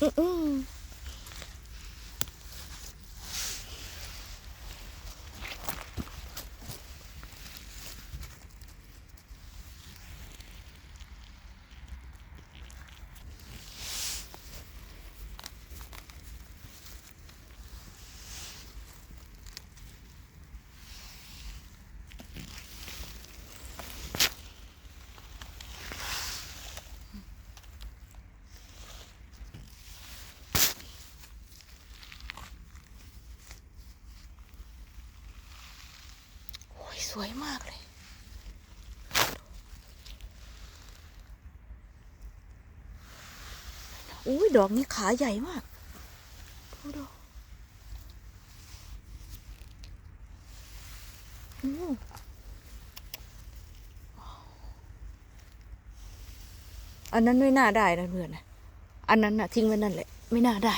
อืม สวยมากเลย อุ้ยดอกนี้ขาใหญ่มาก ดูดูอันนั้นไม่น่าได้นะเพื่อนนะ อันนั้นนะทิ้งไว้นั่นแหละ ไม่น่าได้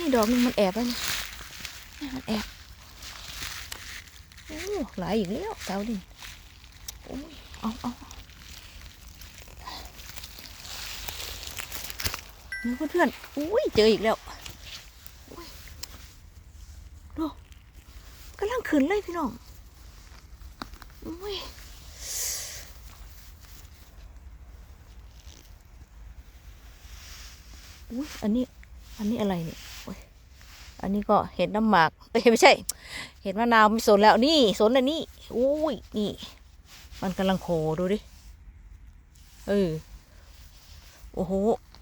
นนี้ดอกนึงมันแอบไว้นี่นี่มันแอบโอ้หลายอีกแล้วเสาดินโอ้ยเอาเอาเอานี่เพื่อนๆอุ้ยเจออีกแล้วดูกำลังขึ้นเลยพี่น้องอุ้ยอุ้ยอันนี้ อันนี้อะไรเนี่ย อันนี้ก็เห็ดน้ำหมากเอ้ยไม่ใช่ เห็ดมะนาวไม่สนแล้วนี่สนอันนี้อุ้ยนี่ มันกำลังโผล่ดูดิเออโอ้โห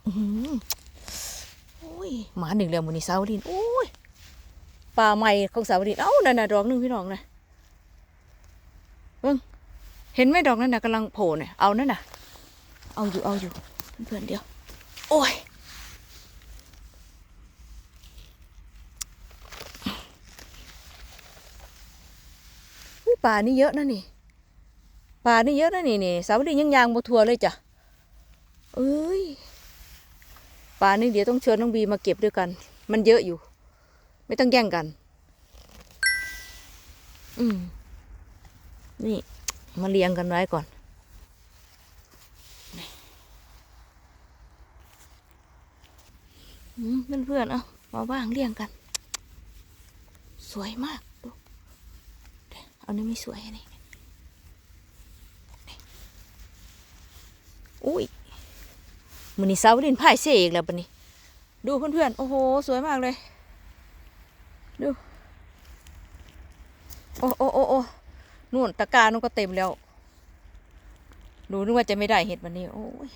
อื้ยหมาหนึ่งแล้วมือนี่สาวดินโอ้ยป่าใหม่ของสาวดินเอ้านั่นน่ะดอกหนึ่งพี่น้องนะเบิ้งเห็นไหมดอกนั้นน่ะกำลังโผล่เนี่ยเอานั่นน่ะ เอาอยู่เอาอยู่เพื่อนเดียว โอ้ย ป่านี่เยอะนะนี่ ป่านี่เยอะนะนี่นี่สาวดียังยางบทัวเลยจ้ะเอ้ยป่านี่เดี๋ยวต้องเชิญน้องบีมาเก็บด้วยกัน มันเยอะอยู่ ไม่ต้องแย่งกัน อืมนี่มาเรียงกันไว้ก่อน เพื่อนๆ เอามาว่างเรียงกัน สวยมาก เอานี่ไม่สวยนี่อุ้ยมือนี่เสาดินพ่ายเสียอีกแล้วปะนี่ดูเพื่อนๆ โอ้โห สวยมากเลย ดู โอ้โอ้โอ้โอ้นู่นตะกร้านู่นก็เต็มแล้ว ดูนึกว่าจะไม่ได้เห็ดวันนี้ โอ้ย